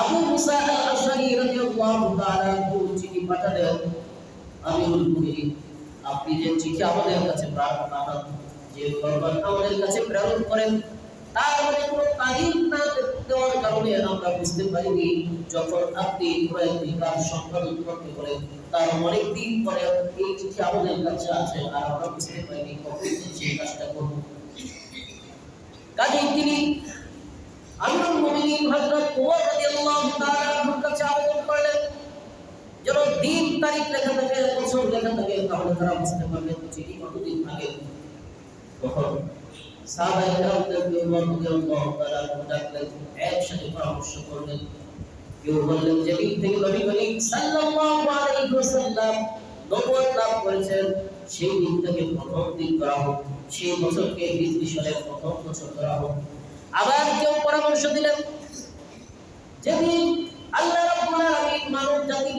আবু মুসা আল আশআরি রাদিয়াল্লাহু তাআলা চিঠি পাঠালেন আমিরুল মুমিনিন আপনি যে চিঠি আমাদের কাছে পাঠান যে ফরমান আমাদের কাছে প্রেরণ করেন, তার মানে কোনো তারিখ না দেওয়ার কারণে আমরা বুঝতে পারিনি, যখন আপনি কোনো একটি কাজ সম্পাদন করতে বলেন, তার অনেক দিন পরে এই চিঠি আমাদের কাছে আছে, আর আমরা বুঝতে পারিনি কখন সেই কাজটা করব। কাজেই তিনি আমিরুল মুমিনিন হযরত ওমর রাদিয়াল্লাহু তাআলা আনহুর কাছে আবেদন করলেন যেন দিন তারিখ লেখা থাকে বছর লেখা থাকে তাহলে তারা বুঝতে পারবেন চিঠি কতদিন আগে। তখন সাহাবায়ে কেরামদেরকে ওমর রাদিয়াল্লাহু তাআলা ডাকলেন একসাথে পরামর্শ করলেন। কেউ বললেন যে দিন থেকে নবী করিম সাল্লাল্লাহু আলাইহি ওয়াসাল্লাম নবুয়ত লাভ করেছেন। সেই দিন থেকে প্রথম দিন করা হোক সেই বছরকে হিজরি সালের প্রথম বছর করা হোক। আবার কেউ পরামর্শ দিলেন যেদিন আল্লাহ রাব্বুল আলামিন মানব জাতির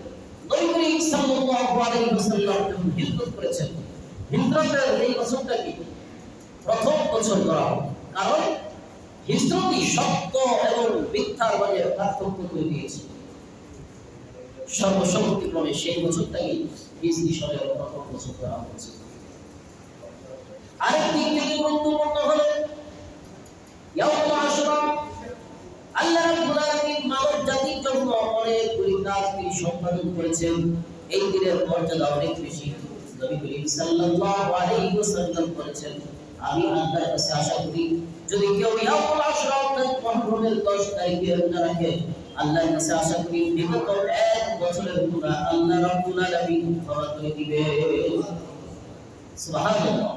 নবী এবং সর্বসম্মতিক্রমে সেই বছরটাকে প্রথম করা হয়েছে। গুরুত্বপূর্ণ হলো ইয়াউমুল আশুরা আল্লাহ রাব্বুল আলামিন মানব জাতির জন্য অনেকগুলি কাজ তিনি সম্পাদন করেছেন এই দিনের মর্যাদা অনেক বেশি। নবী করিম সাল্লাল্লাহু আলাইহি ওয়াসাল্লাম বলেছেন, আমি আল্লাহর কাছে আশা করি, যদি কেউ ইয়াউমুল আশুরা অর্থাৎ মুহররমের 10 তারিখে রোজা রাখে, আল্লাহর কাছে আশা করি বিগত এক বছরের গুনাহ আল্লাহ রাব্বুল আলামিন ক্ষমা করে দিবে। সুবহানাল্লাহ।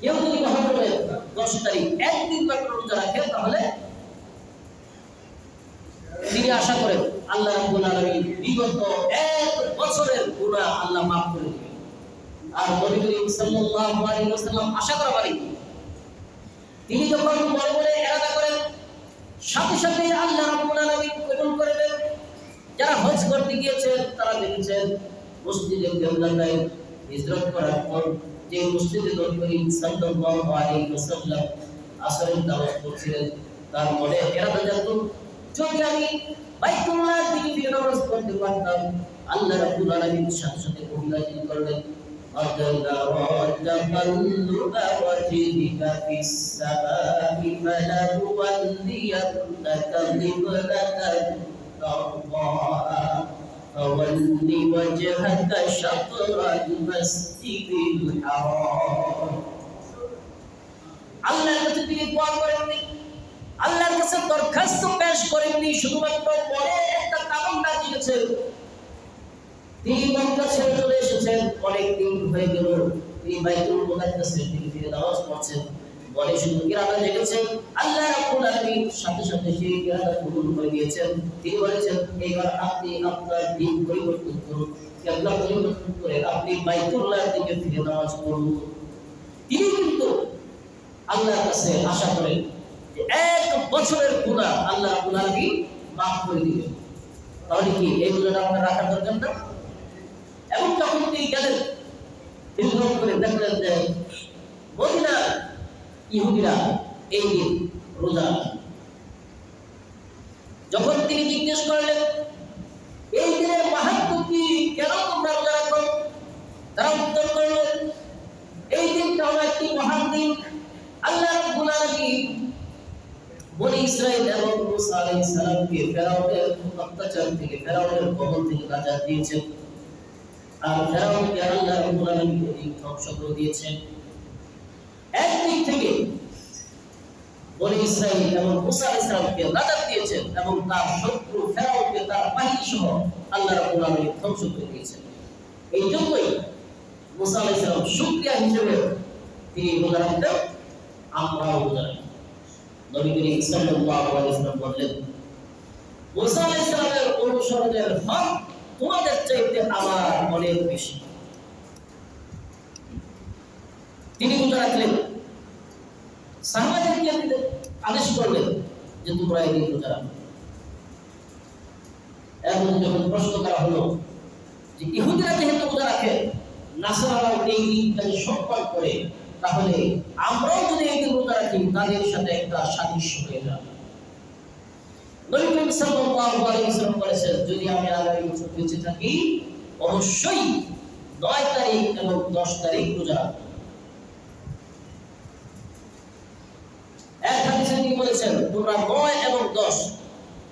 কেউ যদি মহরমের দশ তারিখ একদিন মাত্র রোজা রাখে, তাহলে তিনি আশা করেন আল্লাহ রাব্বুল আলামিন বিগত এক বছরের গুনাহ আল্লাহ মাফ করে দিবেন। আর নবী করিম সাল্লাল্লাহু আলাইহি ওয়াসাল্লাম আশা করা পারি তিনি যখন বড় বড় এরাদা করেন, সাথে সাথে আল্লাহ রাব্বুল আলামিন কবুল করে দেন যারা হজ করতে গিয়েছেন, তারা দেখেছেন মসজিদে কেবলায় হিজরত করার পর যে মসজিদে নবী করিম সাল্লাল্লাহু আলাইহি ওয়াসাল্লাম আসরের নামাজ পড়ছিলেন, তার মনে এরাদা জানতো যদি আমি বাইতুল্লাহ দিকে ফিরে নামাজ পড়তে পারতাম আল্লাহ রাব্বুল আলামিন সাথে সাথে কবুল করলেন قد نرى تقلب وجهك في السماء فلنولينك قبلة ترضاها فول وجهك شطر المسجد الحرام আল্লাহর কাছে তিনি দোয়া করেননি আল্লাহর কাছে দরখাস্ত পেশ করেননি, শুধুমাত্র পরে একটা কামনা দিয়েছেন তিনি মক্কা ছেড়ে চলে এসেছেন অনেক দিন হয়ে গেল। তিনি বাইতুল মুকাদ্দাসের দিকে ফিরে নামাজ পড়ছেন বলে শুধু কিরাতা জেগেছেন। আল্লাহ রাব্বুল আলামিন সাথে সাথে সেই কিরাতা কবুল করে দিয়েছেন তিনি বলেছেন এবার আপনি আপনার দিন পরিবর্তন করুন। কিবলা পরিবর্তন করে আপনি বাইতুল্লাহর দিকে ফিরে নামাজ পড়ুন। তিনি কিন্তু আল্লাহর কাছে আশা করেন এক বছরের গুণা আল্লাহ আলামিন মাফ করে তাহলে কি এই গুণাটা রাখার দরকার না? এবং যখন তিনি গেলেন হিজরত করে দেখলেন যে মদিনা ইহুদিরা এই দিন রোজা যখন তিনি জিজ্ঞেস করলেন এই দিনের মাহাত্ম কি কেন তোমরা রোজা রাখো তারা উত্তর করলেন এই দিনটা হলো একটি মহান দিন আল্লাহ রাব্বুল আলামিন বনি ইসরাইল এবং মুসা আলাইহিস সালামকে ফেরাউনের অত্যাচার থেকে, ফেরাউনের কবল থেকে নাজাত দিয়েছেন। আর ফেরাউনকে আল্লাহ রাব্বুল আলামিন এই ধ্বংস করে দিয়েছেন। একদিক থেকে বনি ইসরাইল এবং মুসা আলাইহিস সালামকে নাজাত দিয়েছেন এবং তার শত্রু ফেরাউনকে তার বাহিনী সহ আল্লাহ রাব্বুল আলামিন ধ্বংস করে দিয়েছেন। এই জন্যই মুসা আলাইহিস সালাম শুকরিয়া হিসেবে তিনি রোজা রাখতেন, আমরাও রোজা নবী বললেন, মুসা অনুসরণের হক তোমাদের চাইতে আমার অনেক বেশি। তিনি রাখলেন আদেশ করলেন যে তোমরা এই এখন যখন প্রশ্ন করা হলো যে ইহুদিরা যেহেতু রোজা রাখে, নাসারারাও এই করে তাহলে আমরাও যদি এই দিন রাখি, তাদের সাথে একটা সাদৃশ্য হয়ে যাবে। যদি আমি আগামী বছর বেঁচে থাকি, অবশ্যই নয় তারিখ এবং দশ তারিখ রোজা বলেছেন, তোমরা নয় এবং দশ,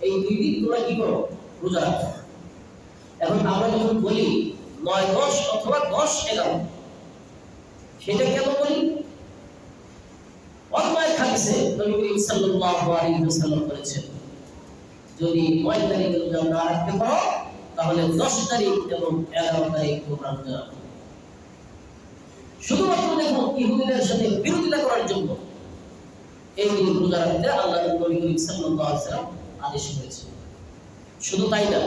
এই দুই দিন তোমরা কি করো? রোজা এখন আমরা যখন বলি, নয়, দশ অথবা দশ এগারো সেটা কেন বলি? অন্য এক হাদিসে নবী যদি নয় তারিখে রোজা না রাখতে পারো তাহলে দশ তারিখ এবং এগারো তারিখ তোমরা শুধুমাত্র দেখুন ইহুদিদের সাথে বিরোধিতা করার জন্য এই দিন রোজা রাখতে আল্লাহ আদেশ করেছে শুধু তাই না,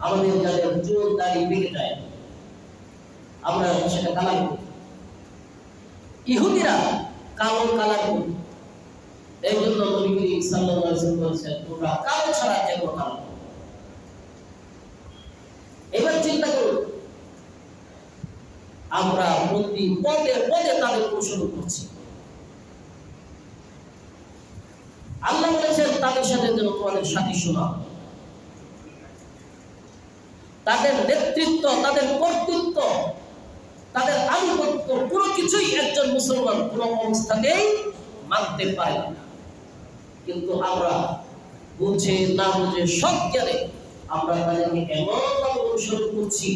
আমাদের যাদের চুল দাড়ি পেকে যায় আমরা সেটা কালার করি। ইহুদিরা কালো কালার করি এই জন্য তোমরা কালো ছাড়া করো। এবার চিন্তা করুন, আমরা প্রতি পদে পদে তাদের করছি। আল্লাহ বলেছেন, তাদের সাথে যেন তোমাদের সাদৃশ্য তাদের নেতৃত্ব, তাদের কর্তৃত্ব তাদের আনুগত্য কোনো কিছুই একজন মুসলমান কোনো অবস্থাতেই মানতে পারে না। কিন্তু আমরা বুঝে না বুঝে সব জ্ঞানে আমরা তাদেরকে এমনভাবে অনুসরণ করছি,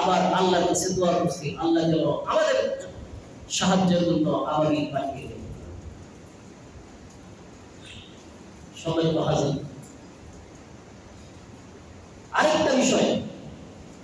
আবার আল্লাহ কাছে দোয়া করছি, আল্লাহ যেন আমাদের সাহায্যের জন্য আমাকে পাঠিয়ে দেন। সবাই তো হাজির। আরেকটা বিষয়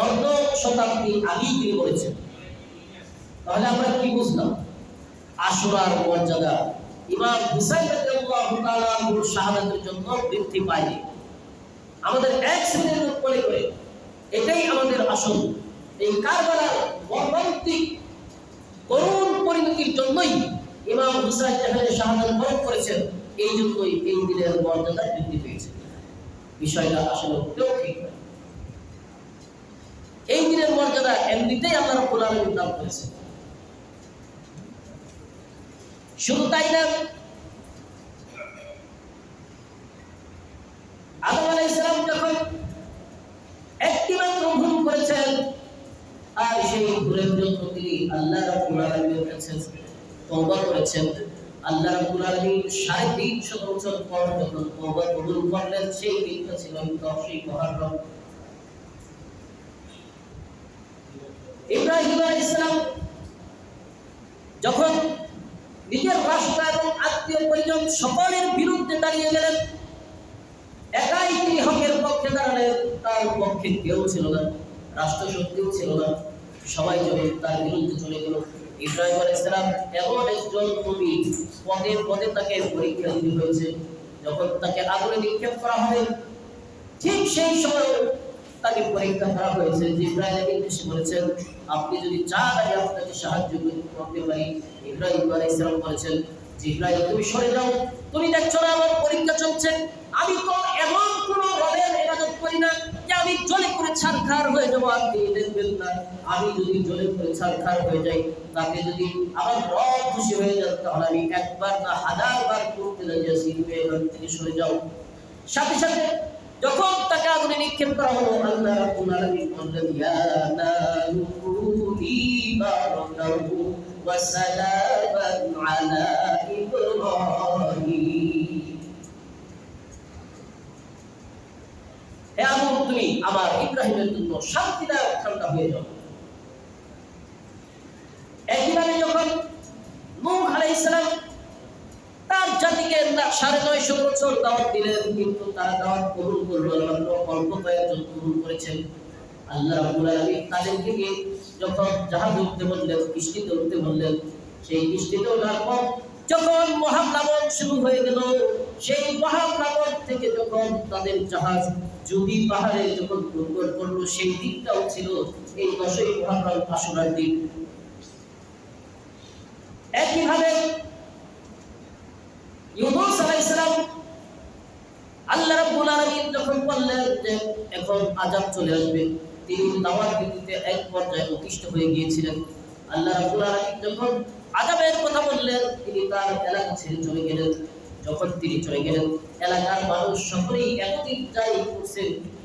অর্ধ শতাব্দী আগেই তিনি বলেছেন। তাহলে আমরা কি বুঝলাম? আশুরার মর্যাদা ইমাম হুসাইন জন্য বৃদ্ধি পায়নি। আমাদের এক শ্রেণির লোক করে, এটাই আমাদের আসল। এই কারবালার মর্মান্তিক করুণ পরিণতির জন্যই ইমাম হুসাইন বরণ করেছেন। এই জন্যই এই দিনের মর্যাদা বৃদ্ধি পেয়েছে বিষয়টা আসলে ঠিক নয় এই দিনের মর্যাদা এমনিতেই আল্লাহ রাব্বুল আলামিন দান করেছে শুধু তাই না, আদম আলাইহিস সালাম যখন একটি মাত্র ভুল করেছেন, আর সেই ভুলের জন্য তিনি আল্লাহ রাব্বুল আলামিনের কাছে তওবা করেছেন। আল্লাহ রাব্বুল আলামিন সাড়ে তিনশো বছর পর যখন তওবা কবুল করলেন, সেই দিনটা ছিল দশই মুহররম ইব্রাহিম আলাইহিস সালাম যখন নিজের রাষ্ট্র এবং আত্মীয় পরিজন সকলের বিরুদ্ধে দাঁড়িয়ে গেলেন, একাই তিনি হকের পক্ষে দাঁড়ালেন, তার পক্ষে কেউ ছিল না রাষ্ট্র শক্তিও ছিল না। সবাই চলে তার বিরুদ্ধে চলে গেল, ইব্রাহিম আলাইহিসসালাম এমন একজন নবী পদে পদে তাকে পরীক্ষা দিতে হয়েছে। যখন তাকে আগুনে নিক্ষেপ করা হবে, ঠিক সেই সময় তাকে পরীক্ষা করা হয়েছে যে ইব্রাহিম এসে বলেছেন আপনি যদি চান আমি আপনাকে সাহায্য করতে পারি ইব্রাহিম আলাইহিসসালাম বলেছেন যে, ইব্রাহিম, তুমি সরে যাও, তুমি দেখছ না আমার পরীক্ষা চলছে, আমি তো এমন কোন রবের ইবাদত করি না যে আমি জ্বলে করে ছারখার হয়ে যাব আপনি দেখবেন না। আমি যদি জ্বলে করে ছারখার হয়ে যাই, তাকে যদি আমার রব খুশি হয়ে যান, তাহলে আমি একবার না হাজার বার করতে আছি তুমি এখান থেকে সরে যাও। সাথে সাথে যখন তাকে আগুনে নিক্ষেপ করা হলো, আল্লাহ রাব্বুল আলামিন বললেন, ইয়া নারু কুনি বারাকাহু ওয়া সালামান আলা ইব্রাহিম আমার ইব্রাহিমের জন্য শান্তিদায়ক ঠান্ডা হয়ে যাবে একইভাবে যখন নূহ আলাইহিস সালাম তার জাতিকে সাড়ে নয়শো বছর দাওয়াত দিলেন, কিন্তু তারা দাওয়াত কবুল করল অল্প কয়েকজন কবুল করেছেন। আল্লাহ রাব্বুল আলামিন তাদের থেকে যখন জাহাজ উঠতে বললেন বৃষ্টিতে উঠতে বললেন সেই বৃষ্টিতে ওঠার পর যখন মহাপ্লাবন শুরু হয়ে গেল, সেই মহাপ্লাবন থেকে যখন তাদের জাহাজ যদি পাহাড়ে যখন প্রকট করল, সেই দিকটাও ছিল এই দশই মহাপ্লাবন আশুরার দিন একইভাবে ইউনুস আলাইহিস আল্লাহ রাব্বুল আলামিন যখন বললেন যে, এখন আযাব চলে আসবে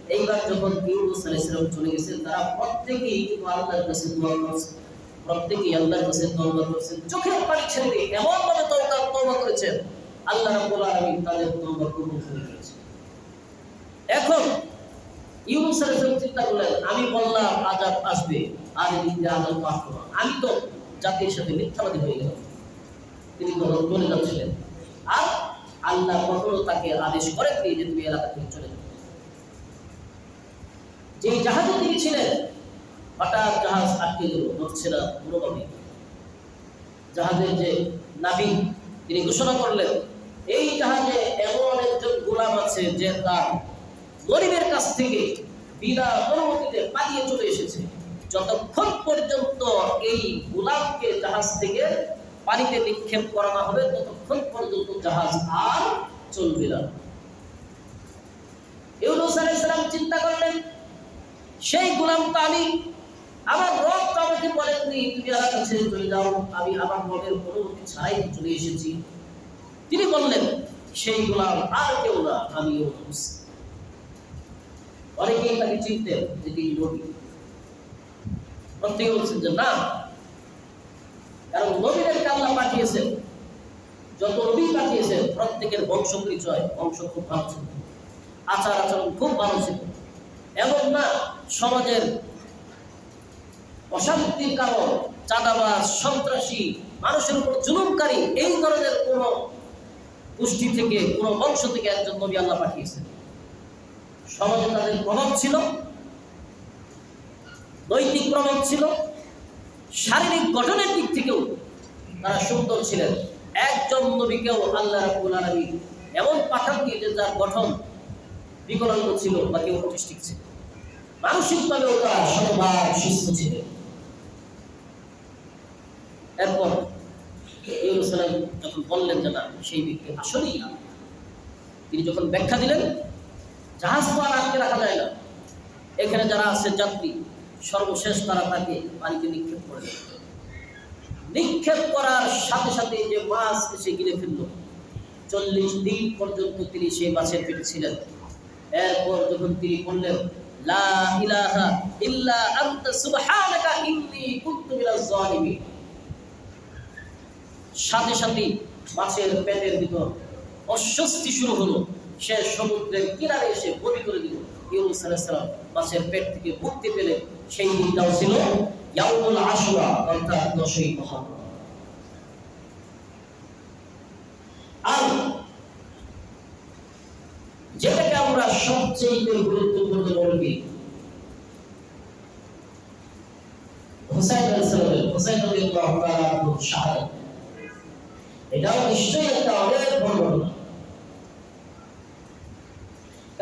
এইবার যখন চলে গেছেন, তারা প্রত্যেকেই আল্লাহর কাছে প্রত্যেকেই আল্লাহর কাছে তওবা করেছেন চোখের পানি ছেড়ে এমন ভাবে তওবা করেছেন। আল্লাহ রাব্বুল আলামিন তাদের তওবা এখন ইউনুস আলাইহিস চিন্তা করলেন, আমি বললাম আযাব আসবে, আর দিন আযাব পাস করো। আমি তো জাতির সাথে মিথ্যাবাদী হয়ে গেলাম। তিনি তখন চলে যাচ্ছিলেন। আর আল্লাহ কখনো তাকে আদেশ করেন যে তুমি এলাকা থেকে চলে যাও। যে জাহাজে তিনি ছিলেন, হঠাৎ জাহাজ আটকে গেল, নড়ছে না কোনোভাবে জাহাজের যে নাবিক তিনি ঘোষণা করলেন, এই জাহাজে এমন একজন গোলাম আছে যে তার গরিবের কাছ থেকে বিনা অনুমতিতে পালিয়ে চলে এসেছে। যতক্ষণ পর্যন্ত এই গোলামকে জাহাজ থেকে পানিতে নিক্ষেপ করা না হবে, ততক্ষণ পর্যন্ত জাহাজ আর চলবে না। চিন্তা করলেন, সেই গোলামটা আমি, আমার রব তো আমাকে বলেননি, তুমি এলাকা ছেড়ে চলে যাও, আমি আমার রবের অনুমতি ছাড়াই চলে এসেছি। তিনি বললেন, সেই গোলাম আর কেউ না, আমি অনেকেই তাকে চিনতেন যে তিনি নবী। প্রত্যেকে বলছেন যে, না। কারণ পাঠিয়েছেন। যত নবী পাঠিয়েছেন, প্রত্যেকের বংশ পরিচয় বংশ খুব ভালো ছিল। আচার আচরণ খুব ভালো ছিল। এমন না, সমাজের অশান্তির কারণ, চাঁদাবাজ, সন্ত্রাসী, মানুষের উপর জুলুমকারী, এই ধরনের কোন গোষ্ঠী থেকে, কোন বংশ থেকে একজন নবী আল্লাহ পাঠিয়েছেন। সমাজে তাদের প্রভাব ছিল, নৈতিক প্রভাব ছিল, শারীরিক গঠনের দিক থেকেও তারা সুন্দর ছিলেন। একজন নবীকেও আল্লাহ রাব্বুল আলামিন এমন পাঠান দিয়ে যার গঠন বিকলাঙ্গ ছিল বা কেউ অটিস্টিক ছিল। মানসিকভাবেও তারা শতভাগ সুস্থ ছিলেন। এরপর ইউনুস সালাম যখন বললেন যে না, সেই ব্যক্তি আসলেই তিনি যখন ব্যাখ্যা দিলেন জাহাজ তো আর আটকে রাখা যায় না। এখানে যারা আছে যাত্রী, সর্বশেষ তারা তাকে পানিতে নিক্ষেপ করে। নিক্ষেপ করার সাথে সাথে যে মাছ এসে গিলে ফেলল। চল্লিশ দিন পর্যন্ত তিনি সেই মাছের পেটে ছিলেন। এরপর যখন তিনি বললেন সাথে সাথে মাছের পেটের ভিতর অস্বস্তি শুরু হলো। সে সমুদ্রের কিনারে এসে বলি করে দিল। ইউনুস মাছের পেট থেকে মুক্তি পেলে সেই দিনটাও ছিল ইয়াউমুল আশুরা, অর্থাৎ দশই মহরম। আর যেটাকে আমরা সবচেয়ে গুরুত্বপূর্ণ শাহাদাত। এটাও নিশ্চয়ই একটা অনেক ঘটনা।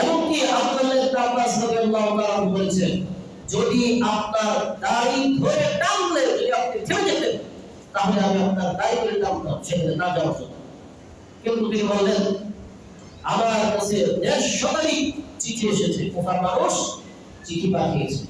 এমনকি আব্দুল্লাহ ইবনে আব্বাস রাদিয়াল্লাহু তাআলা বলেছেন, যদি আপনার দাড়ি ধরে টানলে, যদি আপনি থেমে যেতেন, তাহলে আমি আপনার দাড়ি ধরে টানতাম সেখানে না যাওয়ার জন্য। কিন্তু তিনি বললেন, আমার কাছে দেশ সবারই চিঠি এসেছে কোফার মানুষ চিঠি পাঠিয়েছে।